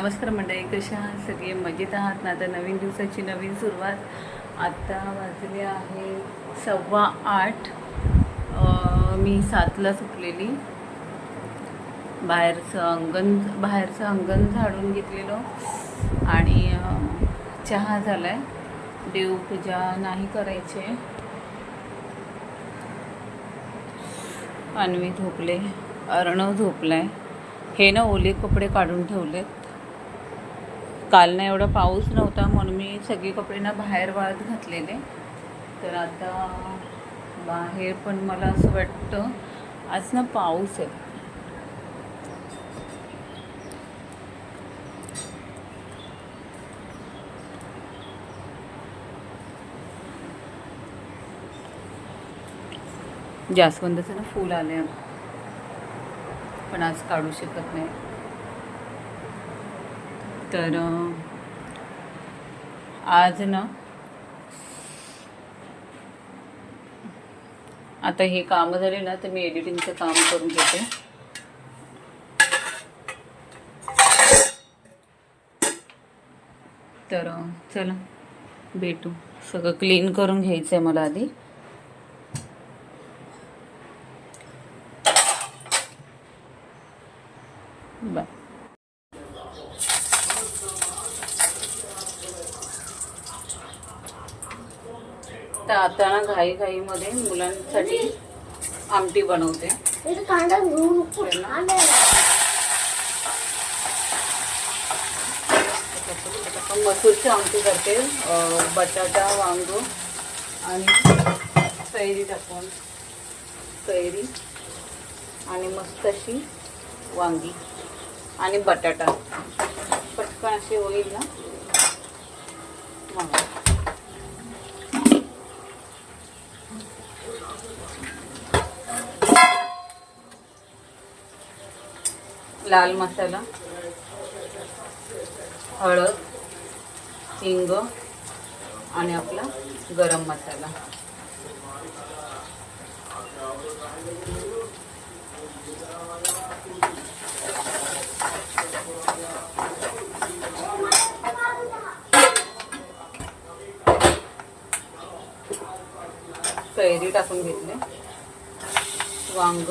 नमस्कार मंडळी कशा आहात? सगळे मजेत आहात ना? आता नवीन दिवसाची नवीन सुरुवात. आत्ता वाजले आहे सव्वा आठ. मी सातला सुटलेली. बाहेरचं अंगण बाहेरचं अंगण झाडून घेतलेलं. आणि चहा झाला आहे देवपूजा नाही करायची. आहे अन्वी झोपले. अर्णव झोपलाय. हे ना ओले कपडे काढून ठेवलेत. काल ना एवढा पाऊस नव्हता म्हणून मी सगळे कपडे ना बाहेर वाळत घातलेले. तर आता बाहेर पण मला असं वाटतं आज ना पाऊस आहे. जास्वंदाचं ना फूल आले पण आज काढू शकत नाही. तर आज ना आता हे काम झाले ना तर मी एडिटिंगचं काम करून घेते. तर चला भेटू. सगळं क्लीन करून घ्यायचं आहे मला आधी. बाय. तर आता ना घाई घाईमध्ये मुलांसाठी आमटी बनवते. मसूरची आमटी करते बटाटा वांग आणि कैरी टाकून. कैरी आणि मस्त अशी वांगी आणि बटाटा. पटकन अशी होईल ना? लाल मसाला हळद हिंग आणि आपला गरम मसाला. कैरी टाकून घेतले. वांग.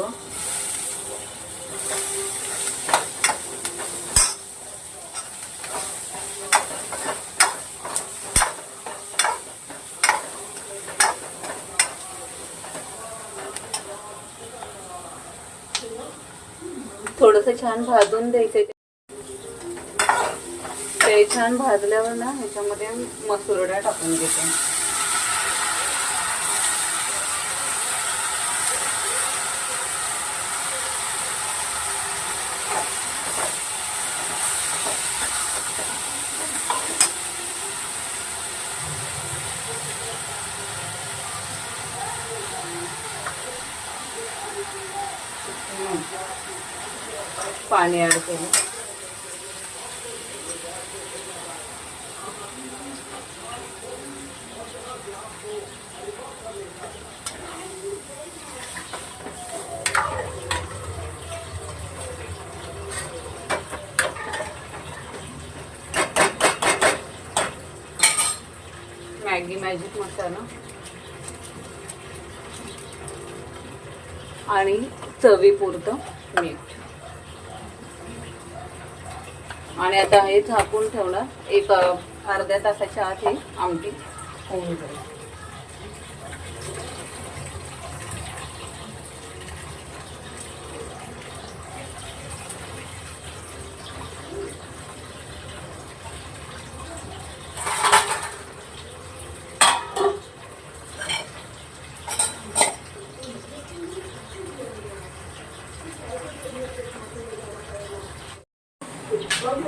थोडस छान भाजून द्यायचं ते. छान भाजल्यावर ना ह्याच्यामध्ये मसुरड्या टाकून घेते पाणी ॲड केलं. Maggi magic masala. आणि चवीपुरतं मीठ आणि आता हे झाकून ठेवणार. एक अर्ध्या तासाच्या आत हे आमटी होऊन जाईल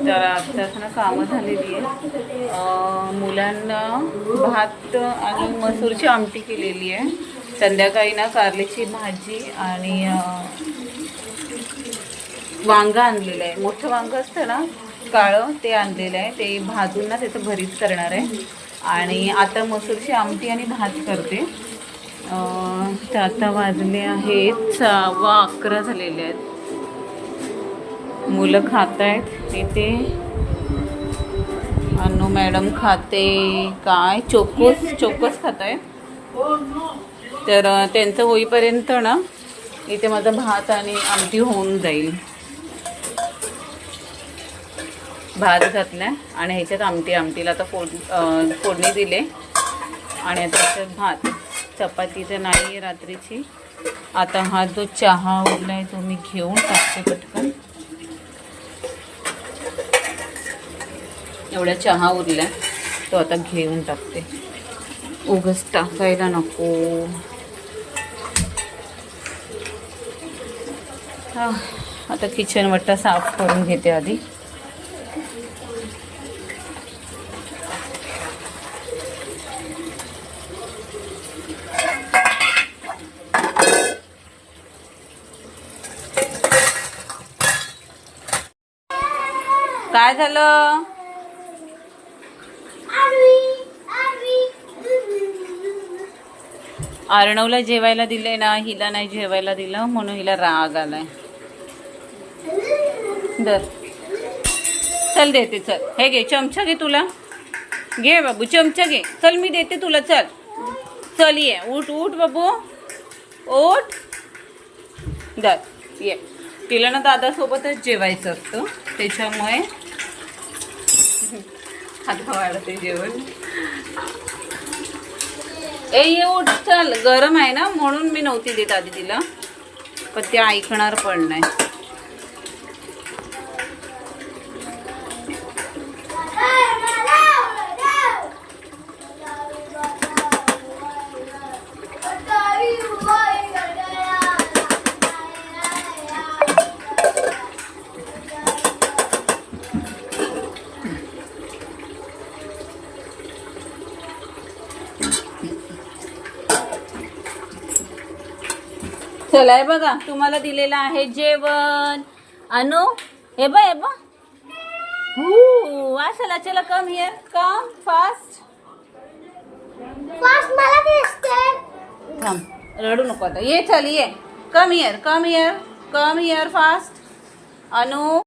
तर आत्ताच ना कामं झालेली आहे मुलांना भात आणि मसूरची आमटी केलेली आहे. संध्याकाळी ना कारल्याची भाजी आणि वांगं आणलेलं आहे. मोठं वांगं असतं ना काळं ते आणलेलं आहे. ते भाजून ना त्याचं भरीत करणार आहे. आणि आता मसूरची आमटी आणि भात करते. तर आता वाजले आहेत सहावा अकरा झालेले आहेत. मुलं खात आहेत इथे अनु मॅडम खाते काय? चोकोस चोकोस खात आहे तर त्यांचं होईपर्यंत ना इथे माझा भात आणि आमटी होऊन जाईल. भात घातला आणि ह्याच्यात आमटी आमटीला आता फोड फोडणी दिले. आणि आता ह्याच्यात भात चपाती तर नाही आहे रात्रीची. आता हा जो चहा उरला आहे तो मी घेऊन टाकते पटकन. एवढा चहा उरल्या तो आता घेऊन टाकते. उगच टाकायला नको. आता किचन वट्टा साफ करून घेते आधी. काय झालं? अर्णवला जेवायला दिलंय ना हिला नाही जेवायला दिलं म्हणून हिला राग आलाय. दर. चल देते चल. हे घे चमचा घे तुला. घे बाबू चमचा घे. चल मी देते तुला चल. चल ये. उठ उठ बाबू. उठ. दर. ये. तिला ना दादासोबतच जेवायचं असतं. त्याच्यामुळे हात वाढते जेवण. ए ये उठ चल. गरम आहे ना म्हणून मी नव्हती देत आधी तिला. पण ते ऐकणार पण नाही. चला हे बघा. तुम्हाला दिलेलं आहे जेवण. अनु हे बघ हे बघ. हू वा चला चला come here come fast fast मला थांब रडू नको आता. ये चल ये. Come here come here come here fast Anu.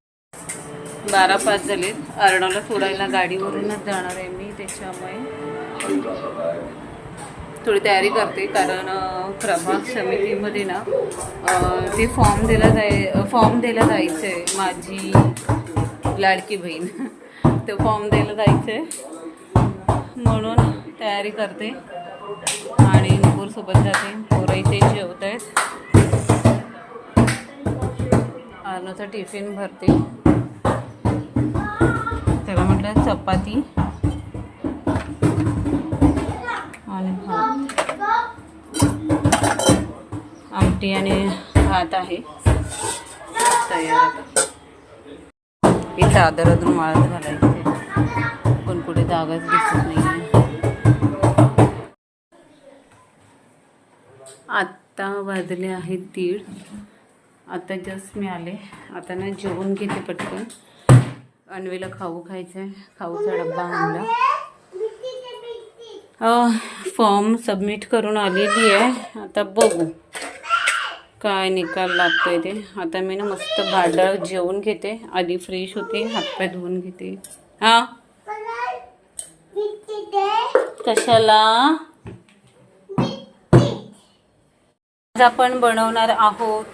बारा पाच झालेत. अर्णवला सोडायला गाडीवरूनच जाणार आहे मी त्याच्यामुळे. थोडी तयारी करते कारण प्रभाग समितीमध्ये ना ते फॉर्म दिला जाय फॉर्म द्यायला जायचं आहे माझी लाडकी बहीण तो फॉर्म द्यायला जायचं आहे म्हणून तयारी करते आणि नुपूरसोबत जाते. पोरं इथे जेवत आहेत. अर्नोचा टिफिन भरते. त्याला म्हटलं चपाती. आणि भात आमटी आणि भात आहे. तयार इथं ही अजून माळत घालायचे. पण कुठे जागाच दिसत नाही आत्ता वाजले आहेत दीड. आता जस्ट मी आले. आता ना जेवून घेते पटकन. अनवेला खाऊ खायचं आहे खाऊचा डब्बा आणला. फॉर्म सबमिट करून आलेली आहे. आता बघू. काय निकाल लागतोय ते. आता मी ना मस्त भाडळ जेवून घेते. आधी फ्रेश होते हातपाय धुवून घेते. हा? कशाला? आज आपण बनवणार आहोत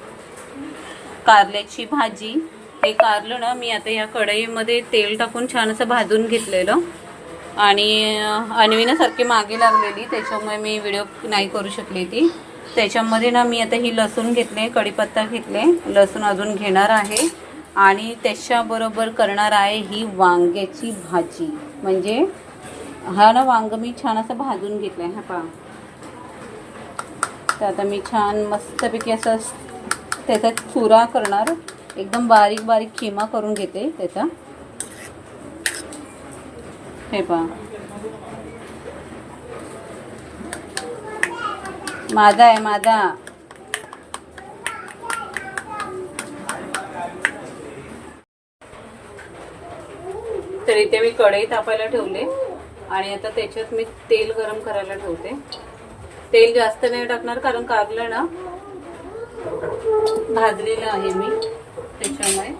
कारल्याची भाजी. हे कारलं ना मी आता या कढईमध्ये तेल टाकून छान असं भाजून घेतलेलं. आणि अं, अन्वीनं सारखी मागे लागलेली त्याच्यामुळे मी व्हिडिओ नाही करू शकली ती. त्याच्यामध्ये ना मी आता ही लसूण घेतले कढीपत्ता घेतले. लसूण अजून घेणार आहे. आणि त्याच्याबरोबर करणार आहे ही वांग्याची भाजी. म्हणजे हा ना वांग मी छान असं भाजून घेतलं आहे हा पहा. तर आता मी छान मस्तपैकी असं त्याचा चुरा करणार. एकदम बारीक बारीक खिमा करून घेते त्याचा. हे पहा. माझा आहे माझा तर इथे मी कढई तापायला ठेवले आणि आता त्याच्यात मी तेल गरम करायला ठेवते. तेल जास्त नाही टाकणार कारण कारलं ना भाजलेलं आहे मी त्याच्यामुळे.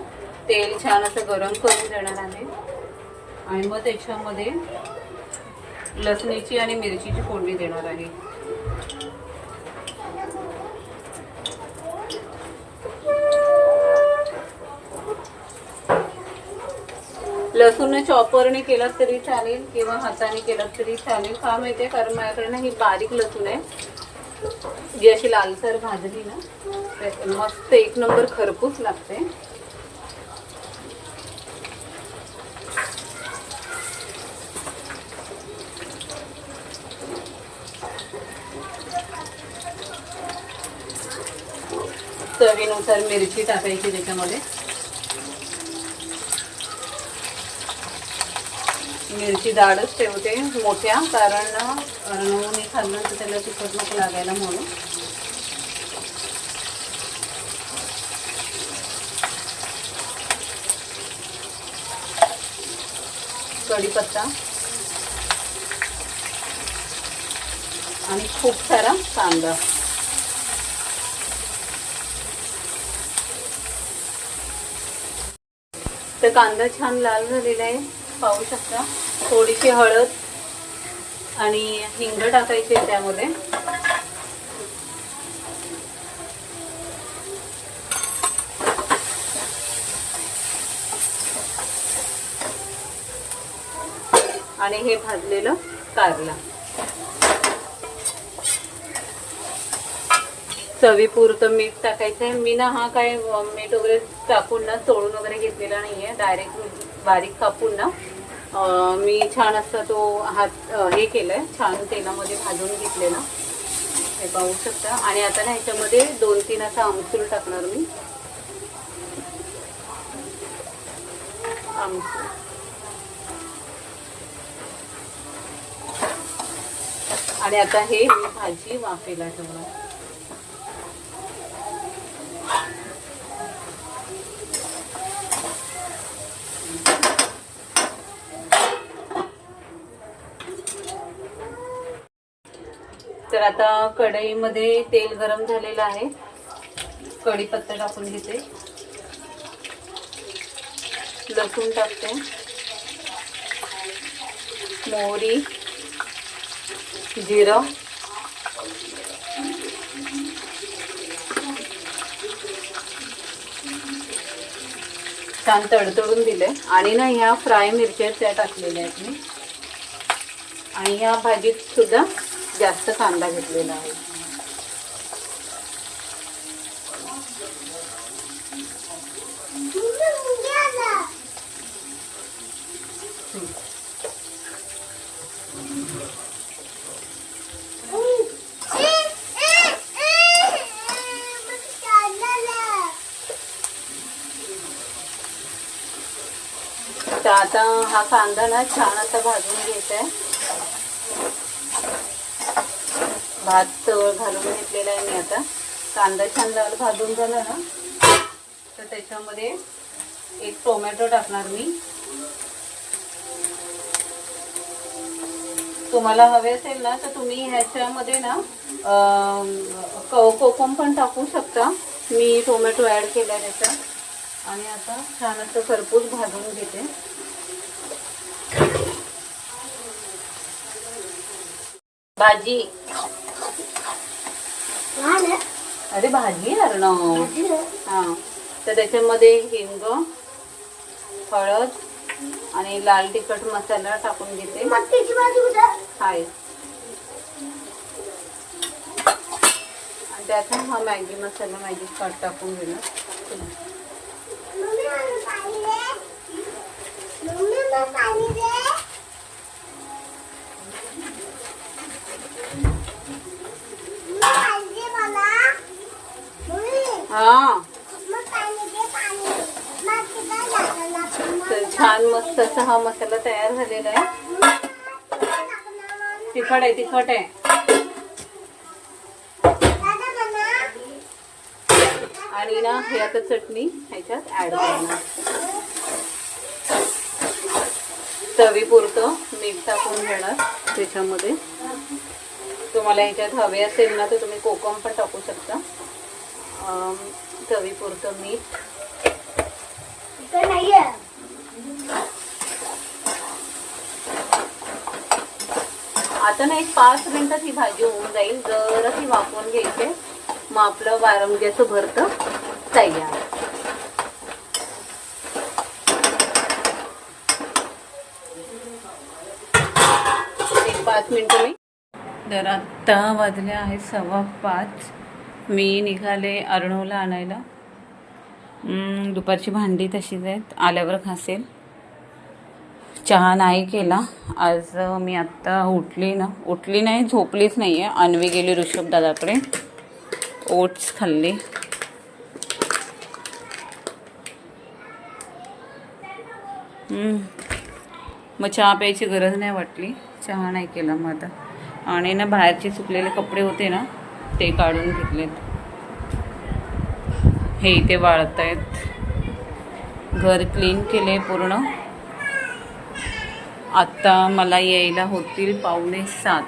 तेल छान असं गरम करून देणार आहे. आणि मग त्याच्यामध्ये लसणीची आणि मिरचीची फोडणी देणार आहे. लसूण चॉपरने केलं तरी चालेल किंवा हाताने केलं तरी चालेल. का माहितीये? कारण माझ्याकडे ना ही बारीक लसूण आहे. जी अशी लालसर भाजली ना मस्त एक नंबर खरपूस लागते. चवीनुसार मिरची टाकायची त्याच्यामध्ये. मिरची डाळच ठेवते मोठ्या कारण अरणवून खाल्लं तर त्याला तिखट नको लागायला म्हणून. कढीपत्ता. आणि खूप सारा कांदा. तर कांदा छान लाल झालेला आहे. पाहू शकता. थोडीशी हळद आणि हिंग टाकायची आहे त्यामध्ये. आणि हे भाजलेलं कारला. चवीपुरतं मीठ टाकायचं आहे. मी ना हा काय मीठ वगैरे टाकून ना चोळून वगैरे घेतलेला नाही आहे डायरेक्ट बारीक कापून ना. मी छान असा तो हात हे हे आहे छान तेलामध्ये भाजून घेतलेला. हे पाहू शकता. आणि आता ना ह्याच्यामध्ये दोन तीन असा आमसूल टाकणार मी. आमसूल. आणि आता हे मी भाजी वाफेला ठेवणार. तर आता कढईमध्ये तेल गरम झालेलं आहे. कढीपत्ता टाकून घेते. लसूण टाकते. मोहरी जिरं. छान तडतडून दिले. आणि ना ह्या फ्राय मिरच्या त्या टाकलेल्या आहेत मी. आणि ह्या भाजीत सुद्धा जास्त कांदा घेतलेला आहे. तर आता हा कांदा ना छान असा भाजून घ्यायचा आहे भात तळ घालून घेतलेला आहे मी आता. कांदा छान लाल भाजून झाला ना तर त्याच्यामध्ये एक टोमॅटो टाकणार मी. तुम्हाला हवे असेल ना तर तुम्ही ह्याच्यामध्ये ना कोकम पण टाकू शकता. मी टोमॅटो ॲड केला त्याचा. आणि आता छान असं खरपूस भाजून घेते. भाजी. अरे भाजी आहे अर्णव हा. तर त्याच्यामध्ये हिंग हळद आणि लाल तिखट मसाला टाकून घेते. हाय. आणि त्यात हा मॅगी मसाला मॅगी स्पॉट टाकून घेणार मम्मी मला पाणी दे मम्मी मला पाणी दे मम्मी, पाणी दे मला मम्मी हा तर छान मस्त असा हा मसाला तयार झालेला आहे. तिखट आहे तिखट आहे. आणि ना हे आता चटणी ह्याच्यात ऍड करणार. चवीपुरतं मीठ टाकून घेणार त्याच्यामध्ये. तुम्हाला ह्याच्यात हवे असेल ना तर तुम्ही कोकम पण टाकू शकता. चवीपुरतं मीठ. आता ना एक पाच मिनिटात ही भाजी होऊन जाईल. जर ती वापरून घ्यायचे. मग आपलं वारंग्याचं भरतं तयार. एक पाच मिनिटं मी. तर आत्ता वाजले आहेत सव्वा पाच. मी निघाले अर्णवला आणायला. दुपारची भांडी तशीच आहेत. आल्यावर खासेल चहा नाही केला. आज मी आत्ता उठली ना. उठली नाही झोपलीच नाही आहे अन्वी गेली ऋषभ दादाकडे. ओट्स खाल्ले. मग चहा प्यायची गरज नाही वाटली. चहा नाही केला मग आता. आणि ना बाहेरचे सुकलेले कपडे होते ना ते काढून घेतलेत. हे इथे वाळत आहेत घर क्लीन केले पूर्ण. आत्ता मला यायला होतील पावणे सात.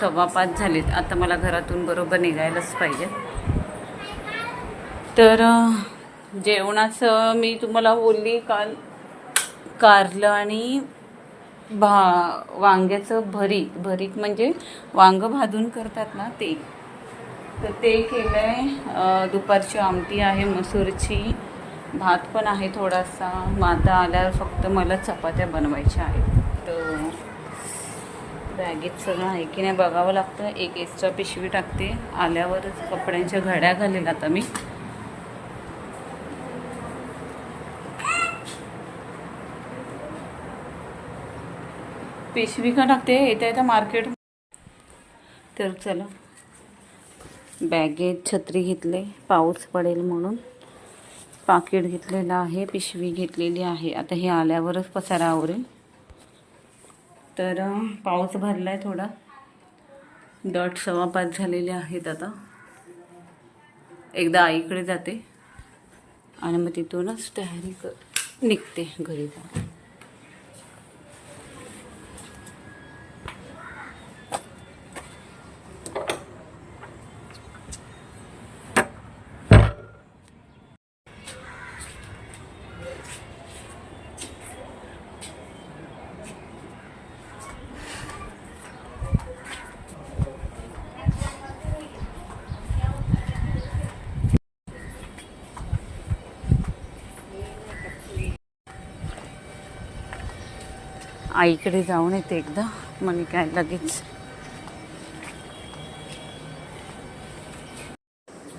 सव्वा पाच झालेत. आता मला घरातून बरोबर निघायलाच पाहिजे. तर जेवणाचं मी तुम्हाला बोलली काल. कारलं आणि भा वांग्याचं भरीत. भरीत म्हणजे वांग भाजून करतात ना ते. तर ते केलं आहे दुपारची आमटी आहे मसूरची. भात पण आहे थोडासा. मग आता आल्यावर फक्त मला चपात्या बनवायच्या आहेत. तर बॅगेत सगळं आहे की नाही बघावं लागतं. एक एक्स्ट्रा पिशवी टाकते. आल्यावरच कपड्यांच्या घड्या घालेल आता मी. पिशवी का टाकते? येता येत्या मार्केट तर चला. बॅगेत छत्री घेतले पाऊस पडेल म्हणून. पाकिट घेतलेलं आहे पिशवी घेतलेली आहे. आता हे आल्यावरच पसारा आवरेल. तर पाऊस भरला आहे थोडा. दट सव्वा पाच झालेले आहेत आता. एकदा आईकडे जाते. आणि मग तिथूनच तयारी कर निघते घरी जाऊन. आईकडे जाऊन येते एकदा. म्हणे काय लगेच.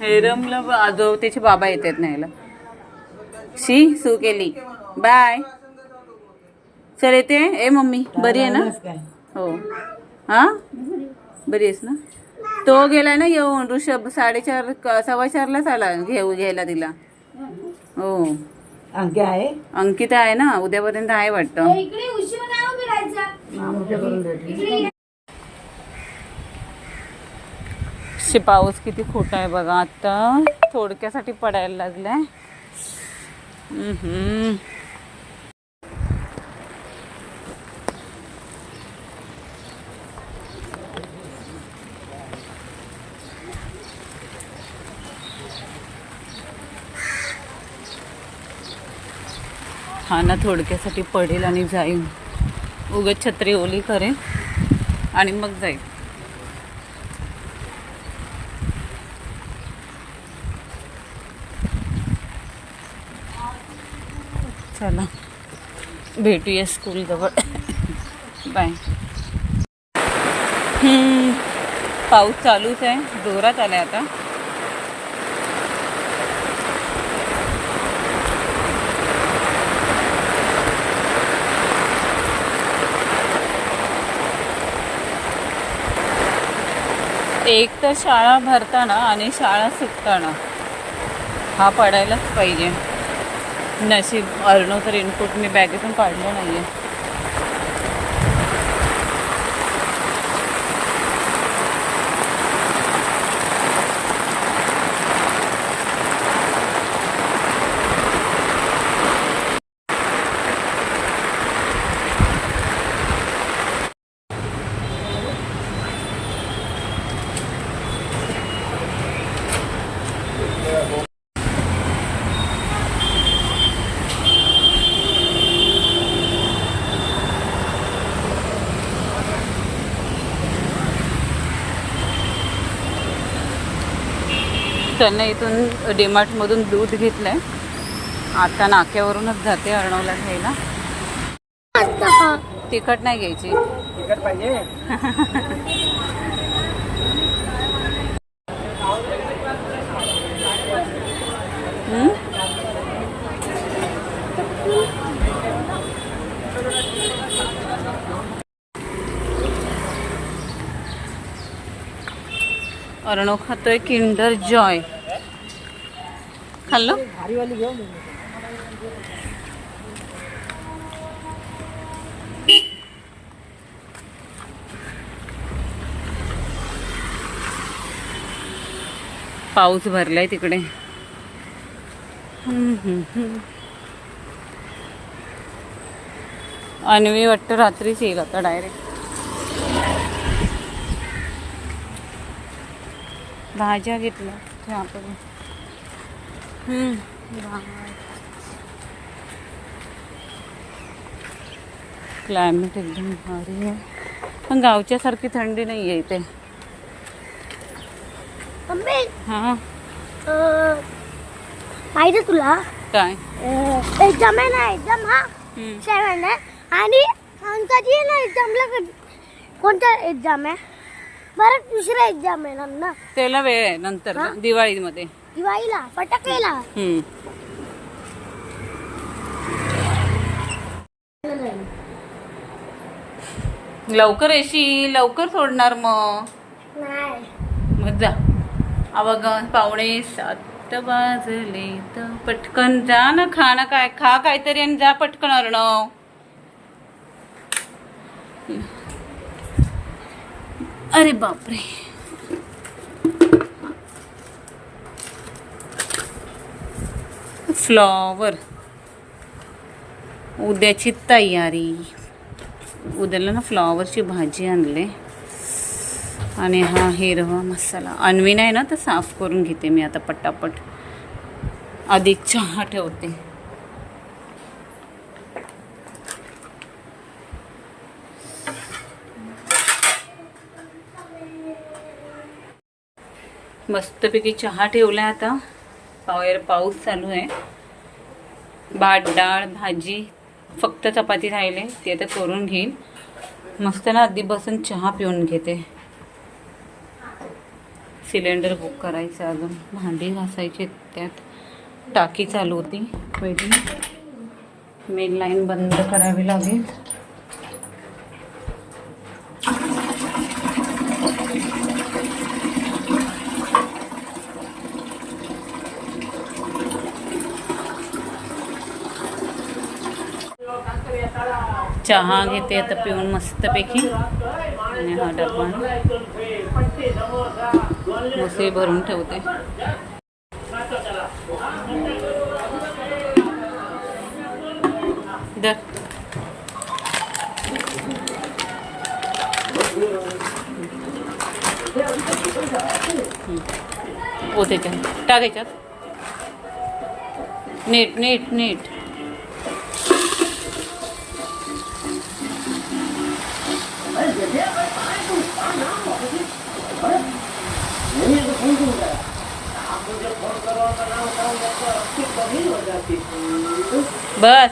हेरमला ब- आजो त्याचे बाबा येतात न्यायला. शी सू केली. बाय. चल येते? ए मम्मी बरी आहे ना? हो. हा? बरी आहेस ना? तो गेलाय ना येऊन. ऋषभ साडेचार सव्वा चारलाच आला घेऊ घ्यायला तिला. हो. अंकिता आहे? ना? उद्यापर्यंत आहे वाटतं. करून भेटली शे पाऊस किती खोटा आहे बघा आता. थोडक्यासाठी पडायला लागलाय. हा ना थोडक्यासाठी पडेल आणि जाईल. उगत छत्री ओली करेन. आणि मग जाईल चला. भेटूया स्कूलजवळ बाय पाऊस चालूच आहे. जोरात आलाय आता. एक तर शाळा भरताना आणि शाळा सुटताना हा पडायलाच पाहिजे. नशीब अर्णव तर इनपुट मी बॅगेतून काढलं नाही आहे इथून डीमार्टमधून दूध घेतलं आहे आता नाक्यावरूनच जाते अर्णवला घ्यायला. तिखट नाही घ्यायची तिकट पाहिजे? अर्णव खातोय किंडर जॉय खाल्लं भारीवाली घेऊन ये. पाऊस भरलाय तिकडे. अन्वी वाटतं रात्रीच येईल आता डायरेक्ट भाज्या घेतल्या क्लायमेट एकदम भारी आहे. पण गावच्यासारखी थंडी नाही आहे इथे. हां. माहिती तुला? काय? एक्झाम आहे ना एक्झाम हा. सेवन आहे आणि कधी आहे ना एक्झामला कधी कोणता एक्झाम आहे? बरं दुसरा एक्झाम आहे ना त्याला वेळ आहे नंतर? दिवाळीमध्ये. दिवाळीला फटाकेला हम्म. लवकर येशील लवकर सोडणार मग नाही. मग जा. अवघ पावणे सात वाजले तर पटकन जा ना खा ना काय खा काहीतरी आणि जा पटकन अर्णव. अरे बापरे. फ्लॉवर. उद्याची तयारी. उद्याला ना फ्लॉवरची भाजी आणले. आणि हा हिरवा मसाला. अन्वीन आहे ना तर साफ करून घेते मी आता पटापट. अधिक चहा ठेवते. मस्तपैकी चहा ठेवला आता. पावर पाऊस चालू आहे. भात डाळ भाजी फक्त चपाती राहिले. ती आता करून घेईन. मस्त ना आधी बसून चहा पिऊन घेते. सिलेंडर बुक करायचं अजून. भांडी घासायची त्यात. टाकी चालू होती. वेटिंग. मेन लाईन बंद करावी लागेल. चहा घेते आता पिऊन मस्तपैकी. आणि हा डबा मसे भरून ठेवते. दर. ओ त्याच्यात टाक नीट नीट नीट. बस.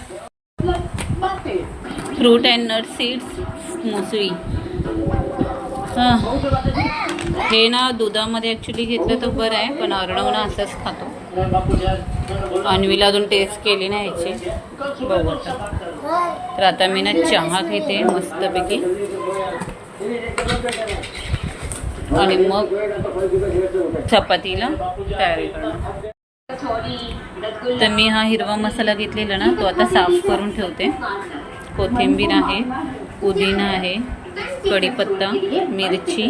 फ्रूट अँड नट सीड्स मोसळी हां. हे ना दुधामध्ये ॲक्च्युली घेतलं तर बरं आहे पण अर्णव ना असंच खातो. अन्वीला अजून टेस्ट केली नाही याची. बघू आता. तर आता मी ना चहा घेते मस्तपैकी. आणि मग चपातीला तयारी करणार. तर मी हा हिरवा मसाला घेतलेला ना तो आता साफ करून ठेवते. कोथिंबीर आहे पुदिना आहे कढीपत्ता मिरची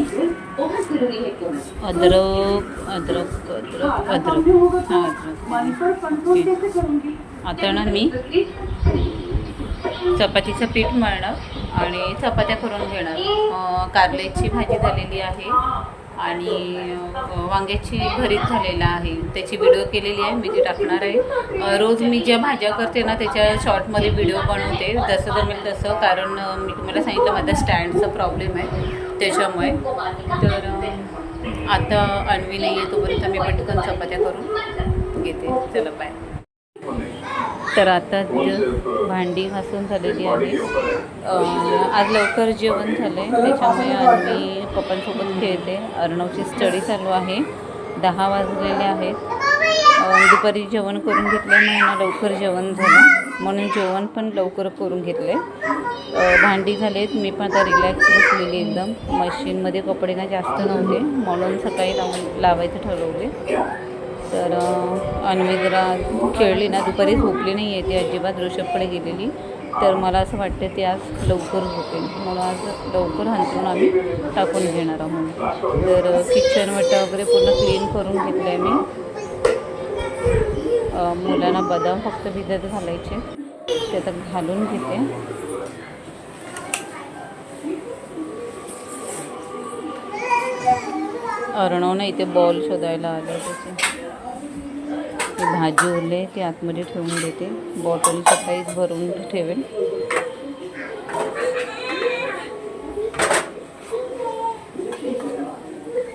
अद्रक अद्रक अद्रक अद्रक. हां अद्रक. आता ना मी चपातीचं पीठ मळणार आणि चपात्या करून घेणार. कारल्याची भाजी झालेली आहे. आणि वांग्याची भरीत झालेला आहे. त्याची व्हिडिओ केलेली आहे मी ती टाकणार आहे. रोज मी ज्या भाज्या करते ना त्याच्या शॉर्टमध्ये व्हिडिओ बनवते. जसं जमेल तसं कारण मी तुम्हाला सांगितलं माझा स्टँडचा प्रॉब्लेम आहे त्याच्यामुळे. तर अं, आता आहे येतोपर्यंत मी पटकन चपात्या करून घेते. चला बाय तर आता भांडी घासून झालेली आहे. आज लवकर जेवण झालं आहे त्याच्यामुळे अन्वी पप्पांसोबत खेळते. अर्णवची स्टडी चालू आहे. दहा वाजलेले आहेत. दुपारी जेवण करून घेतलं महिना लवकर जेवण झालं. म्हणून जेवण पण लवकर करून घेतले भांडी झालेत. मी पण आता रिलॅक्स बसलेली एकदम. मशीनमध्ये कपडे ना जास्त नव्हते. म्हणून सकाळी लावून लावायचं ठरवले तर अन्विद्रा जरा खेळली ना दुपारी झोपली नाही आहे ती अजिबात ऋषभकडे गेलेली. तर मला असं वाटतं ती आज लवकर झोपेल. म्हणून आज लवकर हंतरून आम्ही टाकून घेणार आहोत. तर किचन वटा वगैरे पूर्ण क्लीन करून घेतलं आहे मी मुलांना बदाम फक्त भिजत घालायचे. ते आता घालून घेते. अर्णवनं इथे बॉल शोधायला आले त्याचे ती. भाजी उरले ती आतमध्ये ठेवून देते. बॉटल सकाळीच भरून ठेवेल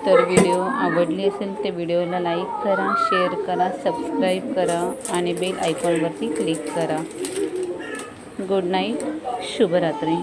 तर व्हिडिओ आवडली असेल तर व्हिडिओला लाईक करा शेअर करा सबस्क्राईब करा आणि बेल आयकॉनवरती क्लिक करा. गुड नाईट शुभरात्री.